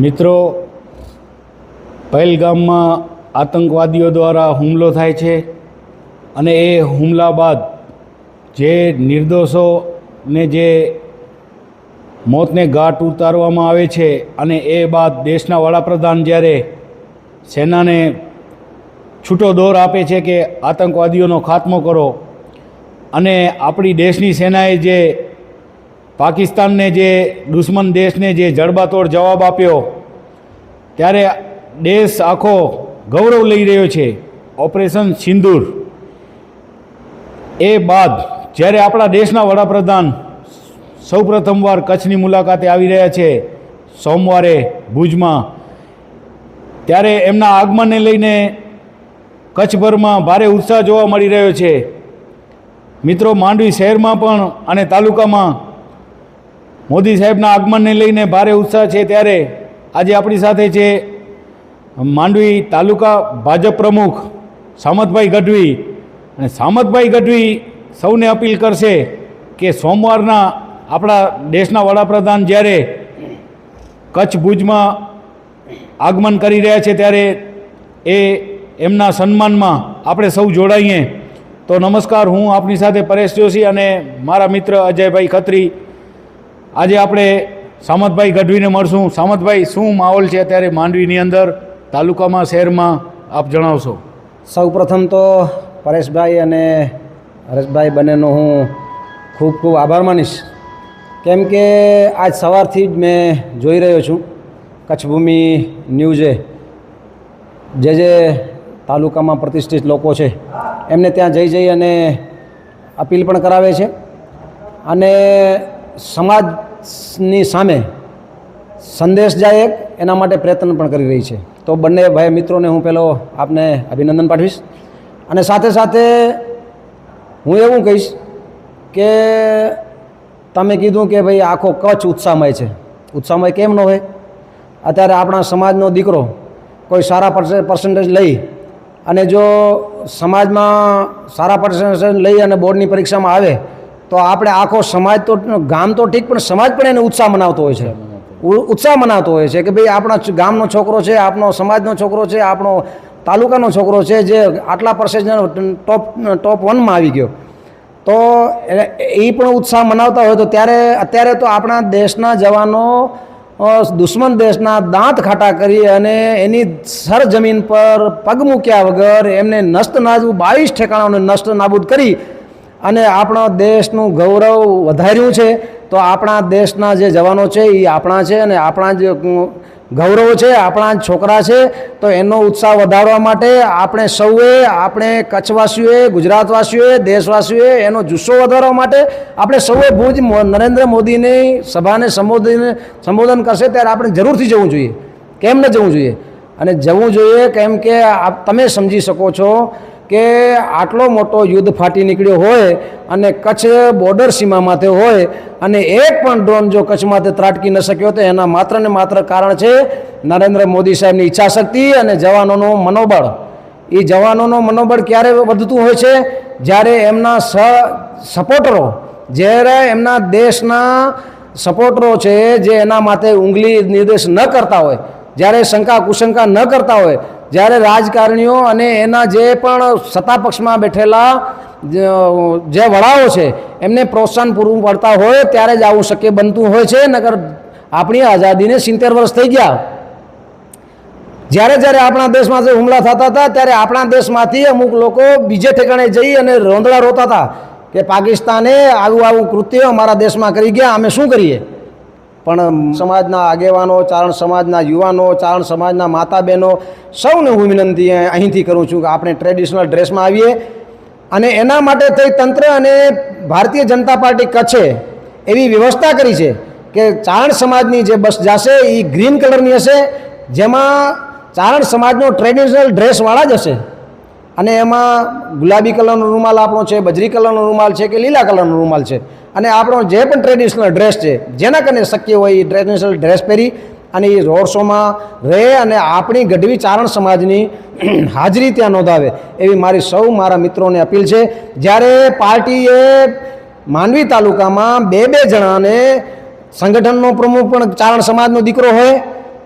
મિત્રો, પહેલગામમાં આતંકવાદીઓ દ્વારા હુમલો થાય છે અને એ હુમલા બાદ જે નિર્દોષોને જે મોતને ઘાટ ઉતારવામાં આવે છે અને એ બાદ દેશના વડાપ્રધાન જ્યારે સેનાને છૂટો દોર આપે છે કે આતંકવાદીઓનો ખાત્મો કરો અને આપણી દેશની સેનાએ જે પાકિસ્તાનને જે દુશ્મન દેશને જે જડબાતોડ જવાબ આપ્યો, ત્યારે દેશ આખો ગૌરવ લઈ રહ્યો છે. ઓપરેશન સિંદૂર. એ બાદ જ્યારે આપણા દેશના વડાપ્રધાન સૌપ્રથમવાર કચ્છની મુલાકાતે આવી રહ્યા છે, સોમવારે ભુજમાં, ત્યારે એમના આગમનને લઈને કચ્છભરમાં ભારે ઉત્સાહ જોવા મળી રહ્યો છે. મિત્રો, માંડવી શહેરમાં પણ અને તાલુકામાં મોદી સાહેબના આગમનને લઈને ભારે ઉત્સાહ છે ત્યારે આજે આપણી સાથે છે માંડવી તાલુકા ભાજપ પ્રમુખ સામતભાઈ ગઢવી. અને સામતભાઈ ગઢવી સૌને અપીલ કરશે કે સોમવારના આપણા દેશના વડાપ્રધાન જ્યારે કચ્છ ભુજમાં આગમન કરી રહ્યા છે ત્યારે એ એમના સન્માનમાં આપણે સૌ જોડાઈએ. તો નમસ્કાર, હું આપની સાથે પરેશ જોશી અને મારા મિત્ર અજયભાઈ ખત્રી. આજે આપણે સામતભાઈ ગઢવીને મળશું. સામતભાઈ, શું માહોલ છે અત્યારે માંડવીની અંદર? તાલુકામાં, શહેરમાં આપ જણાવશો. સૌ પ્રથમ તો પરેશભાઈ અને હરેશભાઈ બંનેનો હું ખૂબ ખૂબ આભાર માનીશ. કેમ કે આજ સવારથી જ મેં જોઈ રહ્યો છું કચ્છભૂમિ ન્યૂઝે જે જે તાલુકામાં પ્રતિષ્ઠિત લોકો છે, એમને ત્યાં જઈ જઈ અને અપીલ પણ કરાવે છે. અને સમાજની સામે સંદેશ જાય એક, એના માટે પ્રયત્ન પણ કરી રહી છે. તો બંને ભાઈ મિત્રોને હું પહેલો આપને અભિનંદન પાઠવીશ. અને સાથે સાથે હું એવું કહીશ કે તમે કીધું કે ભાઈ આખો કચ્છ ઉત્સાહમય છે. ઉત્સાહમય કેમ ન હોય? અત્યારે આપણા સમાજનો દીકરો કોઈ સારા પર્સે પર્સન્ટેજ લઈ અને જો સમાજમાં સારા પર્સન્ટેજ લઈ અને બોર્ડની પરીક્ષામાં આવે તો આપણે આખો સમાજ તો ગામ તો ઠીક, પણ સમાજ પણ એને ઉત્સાહ મનાવતો હોય છે. ઉત્સાહ મનાવતો હોય છે કે ભાઈ આપણા ગામનો છોકરો છે આપણો સમાજનો છોકરો છે આપણો તાલુકાનો છોકરો છે, જે આટલા પર્સેન્ટ ટોપ ટોપ વનમાં આવી ગયો. તો એ પણ ઉત્સાહ મનાવતા હોય તો ત્યારે, અત્યારે તો આપણા દેશના જવાનો દુશ્મન દેશના દાંત ખાટા કરી અને એની સર જમીન પર પગ મૂક્યા વગર એમને નષ્ટ નાજવું બાવીસ ઠેકાણાઓને નષ્ટ નાબૂદ કરી અને આપણા દેશનું ગૌરવ વધાર્યું છે, તો આપણા દેશના જે જવાનો છે એ આપણા છે અને આપણા જે ગૌરવ છે, આપણા છોકરા છે, તો એનો ઉત્સાહ વધારવા માટે આપણે સૌએ, આપણે કચ્છવાસીઓએ, ગુજરાતવાસીઓએ, દેશવાસીઓએ એનો જુસ્સો વધારવા માટે આપણે સૌએ ભુજ નરેન્દ્ર મોદીની સભાને સંબોધીને, સંબોધન કરશે ત્યારે આપણે જરૂરથી જવું જોઈએ. કેમ ન જવું જોઈએ? અને જવું જોઈએ કેમ કે તમે સમજી શકો છો કે આટલો મોટો યુદ્ધ ફાટી નીકળ્યો હોય અને કચ્છ બોર્ડર સીમામાંથી હોય અને એક પણ ડ્રોન જો કચ્છમાંથી ત્રાટકી ન શક્યો તો એના માત્ર ને માત્ર કારણ છે નરેન્દ્ર મોદી સાહેબની ઈચ્છાશક્તિ અને જવાનોનું મનોબળ. એ જવાનોનું મનોબળ ક્યારે વધતું હોય છે? જ્યારે એમના સ સપોર્ટરો જ્યારે એમના દેશના સપોર્ટરો છે જે એના માટે ઉંગલી નિર્દેશ ન કરતા હોય જ્યારે શંકા કુશંકા ન કરતા હોય, જ્યારે રાજકારણીઓ અને એના જે પણ સત્તા પક્ષમાં બેઠેલા જે વડાઓ છે, એમને પ્રોત્સાહન પૂરું પડતા હોય, ત્યારે જ આવું શક્ય બનતું હોય છે. નગર આપણી આઝાદીને સિત્તેર વર્ષ થઈ ગયા. જ્યારે જ્યારે આપણા દેશમાં જે હુમલા થતા હતા, ત્યારે આપણા દેશમાંથી અમુક લોકો બીજે ઠેકાણે જઈ અને રોંદડા રોતા હતા કે પાકિસ્તાને આવું આવું કૃત્ય અમારા દેશમાં કરી ગયા, અમે શું કરીએ? પણ સમાજના આગેવાનો, ચારણ સમાજના યુવાનો, ચારણ સમાજના માતા બહેનો સૌને હું વિનંતી અહીંથી કરું છું કે આપણે ટ્રેડિશનલ ડ્રેસમાં આવીએ. અને એના માટે થઈ તંત્ર અને ભારતીય જનતા પાર્ટી કચ્છે એવી વ્યવસ્થા કરી છે કે ચારણ સમાજની જે બસ જશે એ ગ્રીન કલરની હશે, જેમાં ચારણ સમાજનો ટ્રેડિશનલ ડ્રેસવાળા જ હશે. અને એમાં ગુલાબી કલરનો રૂમાલ આપણો છે, બજરી કલરનો રૂમાલ છે કે લીલા કલરનો રૂમાલ છે. અને આપણો જે પણ ટ્રેડિશનલ ડ્રેસ છે, જેના કને શક્ય હોય એ ટ્રેડિશનલ ડ્રેસ પહેરી અને એ રોડ શોમાં રહે અને આપણી ગઢવી ચારણ સમાજની હાજરી ત્યાં નોંધાવે એવી મારી સૌ મારા મિત્રોને અપીલ છે. જ્યારે પાર્ટીએ માંડવી તાલુકામાં બે બે જણાને સંગઠનનો પ્રમુખ પણ ચારણ સમાજનો દીકરો હોય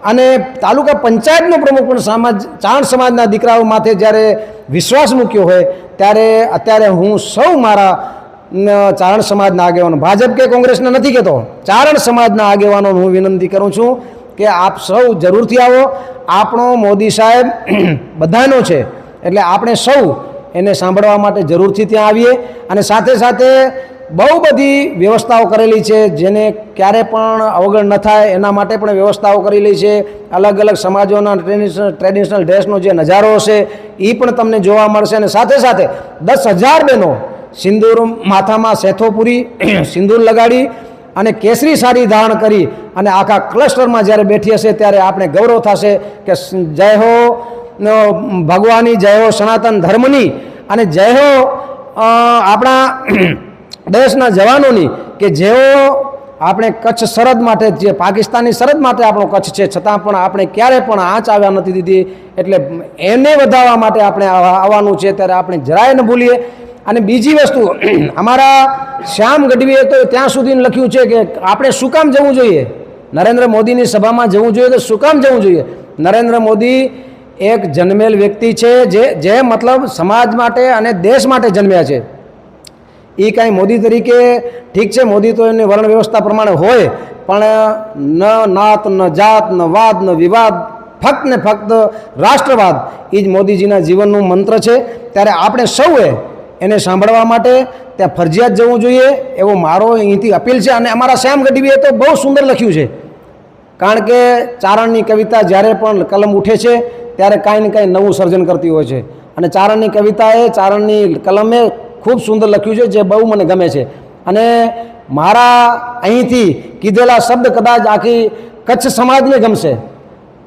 અને તાલુકા પંચાયતનો પ્રમુખ પણ સમાજ ચારણ સમાજના દીકરાઓ માથે જ્યારે વિશ્વાસ મૂક્યો હોય ત્યારે અત્યારે હું સૌ મારા ચારણ સમાજના આગેવાનો, ભાજપ કે કોંગ્રેસના નથી કહેતો ચારણ સમાજના આગેવાનો હું વિનંતી કરું છું કે આપ સૌ જરૂરથી આવો. આપણો મોદી સાહેબ બધાનો છે, એટલે આપણે સૌ એને સાંભળવા માટે જરૂરથી ત્યાં આવીએ. અને સાથે સાથે બહુ બધી વ્યવસ્થાઓ કરેલી છે, જેને ક્યારે પણ અવગણ ન થાય, એના માટે પણ વ્યવસ્થાઓ કરેલી છે. અલગ અલગ સમાજોના ટ્રેડિશનલ ટ્રેડિશનલ ડ્રેસનો જે નજારો હશે એ પણ તમને જોવા મળશે. અને સાથે સાથે દસ હજાર બહેનો સિંદૂર માથામાં સેથો પૂરી, સિંદૂર લગાડી અને કેસરી સાડી ધારણ કરી અને આખા ક્લસ્ટરમાં જ્યારે બેઠી હશે, ત્યારે આપણે ગૌરવ થશે કે જય હો ભગવાનની જય હો સનાતન ધર્મની અને જય હો આપણા દેશના જવાનોની કે જેઓ આપણે કચ્છ સરહદ માટે જે પાકિસ્તાનની સરહદ માટે આપણો કચ્છ છે, છતાં પણ આપણે ક્યારે પણ આંચ આવ્યા નથી દીધી. એટલે એને વધારવા માટે આપણે આવવાનું છે, ત્યારે આપણે જરાય ન ભૂલીએ. અને બીજી વસ્તુ, અમારા શ્યામ ગઢવીએ તો ત્યાં સુધી લખ્યું છે કે આપણે શું કામ જવું જોઈએ? નરેન્દ્ર મોદીની સભામાં જવું જોઈએ તો શું કામ જવું જોઈએ? નરેન્દ્ર મોદી એક જન્મેલ વ્યક્તિ છે, જે જે મતલબ સમાજ માટે અને દેશ માટે જન્મ્યા છે. એ કાંઈ મોદી તરીકે ઠીક છે, મોદી તો એની વર્ણ વ્યવસ્થા પ્રમાણે હોય, પણ ન નાત, ન જાત, ન વાદ, ન વિવાદ, ફક્ત ને ફક્ત રાષ્ટ્રવાદ એ જ મોદીજીના જીવનનું મંત્ર છે. ત્યારે આપણે સૌએ એને સાંભળવા માટે ત્યાં ફરજિયાત જવું જોઈએ, એવો મારો અહીંથી અપીલ છે. અને અમારા શ્યામ ગઢવીએ તો બહુ સુંદર લખ્યું છે. કારણ કે ચારણની કવિતા જ્યારે પણ કલમ ઉઠે છે, ત્યારે કાંઈ ને કાંઈ નવું સર્જન કરતી હોય છે. અને ચારણની કવિતાએ ચારણની કલમે ખૂબ સુંદર લખ્યું છે, જે બહુ મને ગમે છે. અને મારા અહીંથી કીધેલા શબ્દ કદાચ આખી કચ્છ સમાજને ગમશે.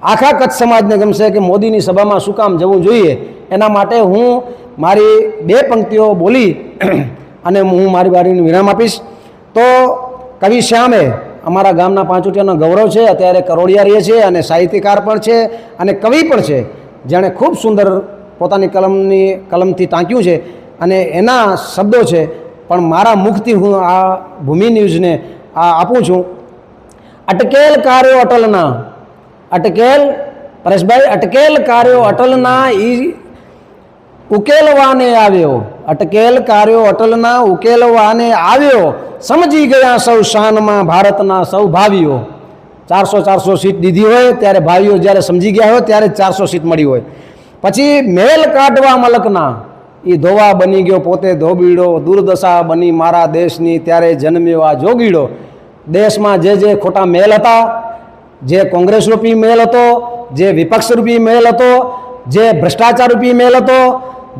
આખા કચ્છ સમાજને ગમશે કે મોદીની સભામાં શું કામ જવું જોઈએ? એના માટે હું મારી બે પંક્તિઓ બોલી અને હું મારી વારીનું વિરામ આપીશ. તો કવિ શ્યામે અમારા ગામના પાંચુટિયાનો ગૌરવ છે, અત્યારે કરોડિયા રહીએ છે અને સાહિત્યકાર પણ છે અને કવિ પણ છે, જેણે ખૂબ સુંદર પોતાની કલમની, કલમથી ટાંક્યું છે. અને એના શબ્દો છે, પણ મારા મુખથી હું આ ભૂમિ ન્યૂઝને આ આપું છું. અટકેલ કાર્યો અટલના, અટકેલ, પરેશભાઈ, અટકેલ કાર્યો અટલના ઈ ઉકેલવાને આવ્યો. અટકેલ કાર્યો અટલના ઉકેલવાને આવ્યો. સમજી ગયા સૌ શાનમાં ભારતના સૌ ભાવીઓ. ચારસો ચારસો સીટ દીધી હોય ત્યારે ભાઈઓ જ્યારે સમજી ગયા હોય ત્યારે ચારસો સીટ મળી હોય. પછી મેલ કાઢવા મલકના એ ધોવા બની ગયો, પોતે ધોબીડો, દુર્દશા બની મારા દેશની, ત્યારે જન્મ્યો આ જોગીડો. દેશમાં જે જે ખોટા મેલ હતા, જે કોંગ્રેસ રૂપી મેલ હતો, જે વિપક્ષ રૂપી મેલ હતો, જે ભ્રષ્ટાચાર રૂપી મેલ હતો,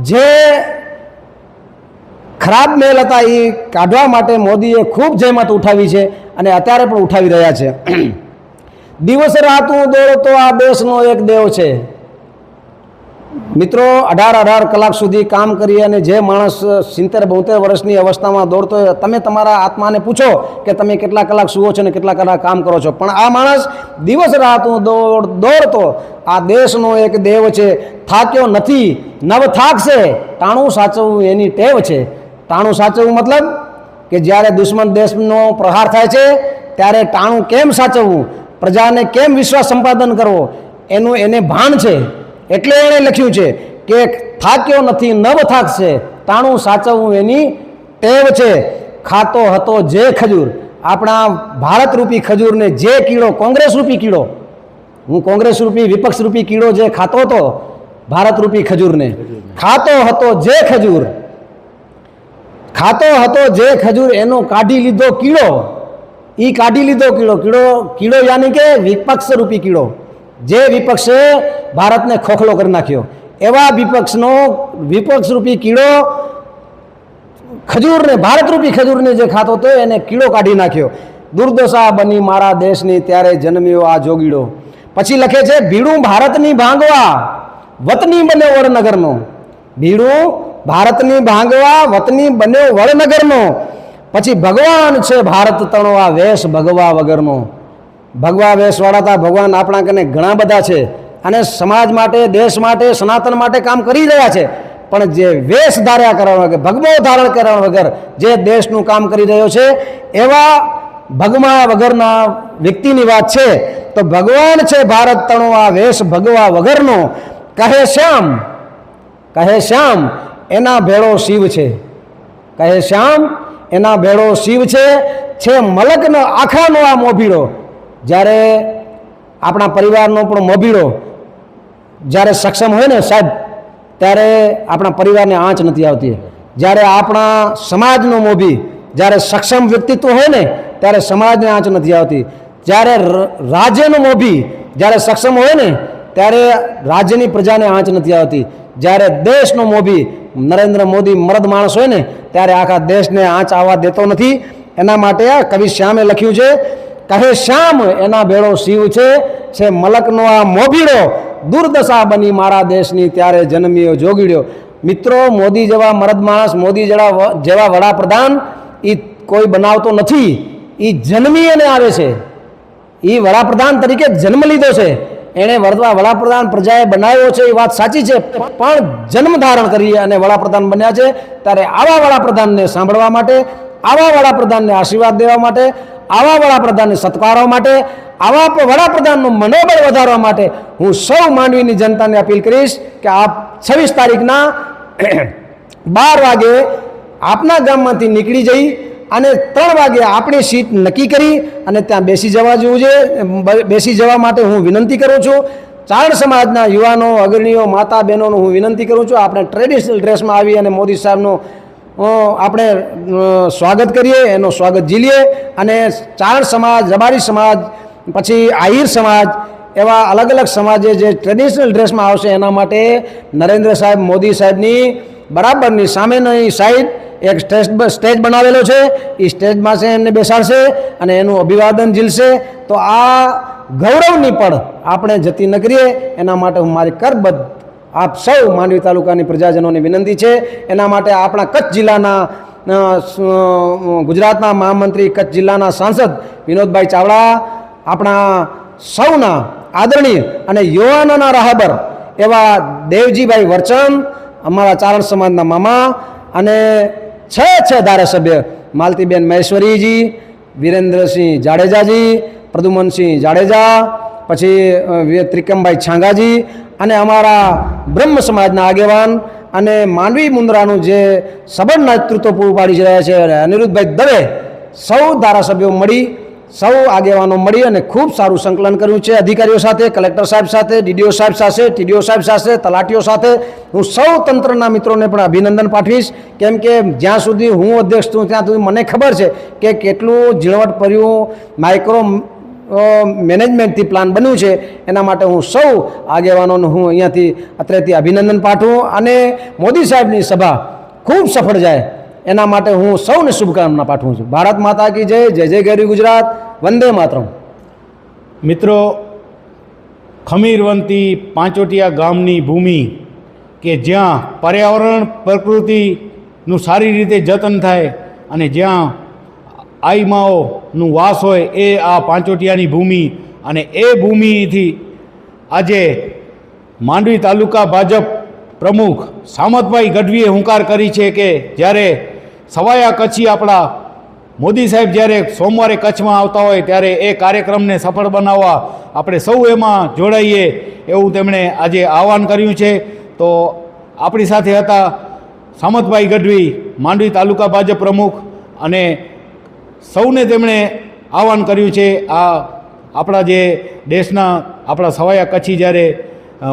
જે ખરાબ મેલ હતા એ કાઢવા માટે મોદીએ ખૂબ જહેમત ઉઠાવી છે અને અત્યારે પણ ઉઠાવી રહ્યા છે. દિવસ રાતું દોડતો આ દેશનો એક દેવ છે. મિત્રો, અઢાર અઢાર કલાક સુધી કામ કરી અને જે માણસ સિત્તેર બોતેર વર્ષની અવસ્થામાં દોડતો હોય, તમે તમારા આત્માને પૂછો કે તમે કેટલા કલાક સુવો છો ને કેટલા કલાક કામ કરો છો. પણ આ માણસ દિવસ રાત દોડ, દોડતો, આ દેશનો એક દેવ છે, થાક્યો નથી, નવ થાકશે, ટાણું સાચવવું એની ટેવ છે. ટાણું સાચવવું મતલબ કે જ્યારે દુશ્મન દેશનો પ્રહાર થાય છે, ત્યારે ટાણું કેમ સાચવવું, પ્રજાને કેમ વિશ્વાસ સંપાદન કરવો, એનું એને ભાન છે. એટલે એણે લખ્યું છે કે થાક્યો નથી, નવ થાકશે, તાણું સાચવવું એની ટેવ છે. ખાતો હતો જે ખજૂર. આપણા ભારત રૂપી ખજૂરને જે કીડો કોંગ્રેસ રૂપી કીડો, હું કોંગ્રેસ રૂપી વિપક્ષ રૂપી કીડો જે ખાતો હતો ભારત રૂપી ખજૂરને, ખાતો હતો જે ખજૂર. ખાતો હતો જે ખજૂર, એનો કાઢી લીધો કીડો. એ કાઢી લીધો કીડો. કીડો કીડો યાની કે વિપક્ષ રૂપી કીડો. જે વિપક્ષે ભારતને ખોખલો કરી નાખ્યો. એવા વિપક્ષનો વિપક્ષ રૂપી કીડો ખજૂરને, ભારતરૂપી ખજૂરને જે ખાતો હતો એને કીડો કાઢી નાખ્યો. દુર્દશા બની મારા દેશની, ત્યારે જન્મ્યો આ જોગીડો. પછી લખે છે, ભીડું ભારતની ભાંગવા, વતની બને વડનગરનો. ભીડું ભારતની ભાંગવા, વતની બન્યો વડનગરનો. પછી ભગવાન છે ભારત તણવા, વેશ ભગવા વગરનો. ભગવા વેશવાળા તા ભગવાન આપણા કને ઘણા બધા છે અને સમાજ માટે, દેશ માટે, સનાતન માટે કામ કરી રહ્યા છે. પણ જે વેશ ધાર્યા કરવા વગર ભગવો ધારણ કરવા વગર જે દેશનું કામ કરી રહ્યો છે, એવા ભગમા વગરના વ્યક્તિની વાત છે, તો ભગવાન છે ભારત તણો, આ વેશ ભગવા વગરનો. કહે શ્યામ કહે શ્યામ, એના ભેળો શિવ છે. કહે શ્યામ, એના ભેળો શિવ છે. છે મલકનો, આખાનો આ મોભીડો. જ્યારે આપણા પરિવારનો પણ મોભીડો જ્યારે સક્ષમ હોય ને સાહેબ, ત્યારે આપણા પરિવારને આંચ નથી આવતી. જ્યારે આપણા સમાજનો મોભી જ્યારે સક્ષમ વ્યક્તિત્વ હોય ને, ત્યારે સમાજને આંચ નથી આવતી. જ્યારે રાજ્યનો મોભી જ્યારે સક્ષમ હોય ને, ત્યારે રાજ્યની પ્રજાને આંચ નથી આવતી. જ્યારે દેશનો મોભી નરેન્દ્ર મોદી મરદ માણસ હોય ને, ત્યારે આખા દેશને આંચ આવવા દેતો નથી. એના માટે આ કવિ શ્યામે લખ્યું છે કહે, શ્યામ, એના ભેળો શિવ છે છે મલકનો આ મોભીડો. દુર્દશા બની મારા દેશની, ત્યારે જન્મ્યો જોગીડ્યો. મિત્રો, મોદી જેવા મરદ માણસ, મોદી જેવા જેવા વડાપ્રધાન એ કોઈ બનાવતો નથી. એ જન્મી અને આવે છે. એ વડાપ્રધાન તરીકે જન્મ લીધો છે. એણે વડવા વડાપ્રધાન પ્રજાએ બનાવ્યો છે એ વાત સાચી છે. પણ જન્મ ધારણ કરી અને વડાપ્રધાન બન્યા છે, ત્યારે આવા વડાપ્રધાનને સાંભળવા માટે, આવા વડાપ્રધાનને આશીર્વાદ દેવા માટે આવા વડાપ્રધાનને સત્કારવા માટે, આવા વડાપ્રધાનનું મનોબળ વધારવા માટે હું સૌ માંડવીની જનતાને અપીલ કરીશ કે આપ છવ્વીસ તારીખના બાર વાગે આપના ગામમાંથી નીકળી જઈ અને ત્રણ વાગે આપણી સીટ નક્કી કરી અને ત્યાં બેસી જવા જેવું છે. બેસી જવા માટે હું વિનંતી કરું છું. ચારણ સમાજના યુવાનો, અગ્રણીઓ માતા બહેનોનું હું વિનંતી કરું છું. આપણે ટ્રેડિશનલ ડ્રેસમાં આવી અને મોદી સાહેબનું આપણે સ્વાગત કરીએ, એનો સ્વાગત ઝીલીએ અને ચારણ સમાજ, રબારી સમાજ, પછી આહિર સમાજ એવા અલગ અલગ સમાજે જે ટ્રેડિશનલ ડ્રેસમાં આવશે એના માટે નરેન્દ્ર સાહેબ મોદી સાહેબની બરાબરની સામેની સાઈડ એક સ્ટેજ સ્ટેજ બનાવેલો છે. એ સ્ટેજમાં છે, એમને બેસાડશે અને એનું અભિવાદન ઝીલશે. તો આ ગૌરવની પણ આપણે જતી ન કરીએ. એના માટે હું મારી કરબદ્ધ આપ સૌ માંડવી તાલુકાની પ્રજાજનોની વિનંતી છે. એના માટે આપણા કચ્છ જિલ્લાના ગુજરાતના મહામંત્રી, કચ્છ જિલ્લાના સાંસદ વિનોદભાઈ ચાવડા, આપણા સૌના આદરણીય અને યુવાનોના રાહબર એવા દેવજીભાઈ વરચન, અમારા ચારણ સમાજના મામા અને છ છ ધારાસભ્ય માલતીબેન મહેશ્વરીજી, વિરેન્દ્રસિંહ જાડેજાજી પ્રદુમનસિંહ જાડેજા, પછી ત્રિકમભાઈ છાંગાજી અને અમારા બ્રહ્મ સમાજના આગેવાન અને માનવી મુંદ્રાનું જે સબળ નેતૃત્વ પૂરું પાડી રહ્યા છે અને અનિરુદ્ધભાઈ દવે સૌ ધારાસભ્યો મળી, સૌ આગેવાનો મળી અને ખૂબ સારું સંકલન કર્યું છે. અધિકારીઓ સાથે, કલેક્ટર સાહેબ સાથે, ડીડીઓ સાહેબ સાથે, ટીડીઓ સાહેબ સાથે, તલાટીઓ સાથે હું સૌ તંત્રના મિત્રોને પણ અભિનંદન પાઠવીશ. કેમ કે જ્યાં સુધી હું અધ્યક્ષ છું, ત્યાં સુધી મને ખબર છે કે કેટલું ઝીણવટભર્યું માઇક્રો મેનેજમેન્ટથી પ્લાન બન્યું છે. એના માટે હું સૌ આગેવાનોને હું અહીંયાથી અત્રેથી અભિનંદન પાઠવું અને મોદી સાહેબની સભા ખૂબ સફળ જાય. એના માટે હું સૌને શુભકામના પાઠવું છું. ભારત માતા કી જય જય જય ગેરી ગુજરાત, વંદે માતરમ. મિત્રો, ખમીરવંતી પાંચોટિયા ગામની ભૂમિ કે જ્યાં પર્યાવરણ, પ્રકૃતિનું સારી રીતે જતન થાય અને જ્યાં આઈમાઓનું વાસ હોય એ આ પાંચોટિયાની ભૂમિ અને એ ભૂમિથી આજે માંડવી તાલુકા ભાજપ પ્રમુખ સામતભાઈ ગઢવીએ હુંકાર કરી છે કે જ્યારે સવાયા કચ્છી આપણા મોદી સાહેબ જ્યારે સોમવારે કચ્છમાં આવતા હોય ત્યારે એ કાર્યક્રમને સફળ બનાવવા આપણે સૌ એમાં જોડાઈએ એવું તેમણે આજે આહવાન કર્યું છે. તો આપણી સાથે હતા સામતભાઈ ગઢવી, માંડવી તાલુકા ભાજપ પ્રમુખ અને સૌને તેમણે આહવાન કર્યું છે, આ આપણા જે દેશના આપણા સવાયા કચ્છી જ્યારે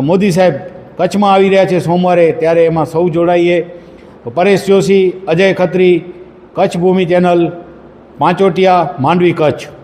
મોદી સાહેબ કચ્છમાં આવી રહ્યા છે સોમવારે, ત્યારે એમાં સૌ જોડાઈએ. પરેશ જોશી, અજય ખત્રી, કચ્છ ભૂમિ ચેનલ, પાંચોટિયા, માંડવી કચ્છ.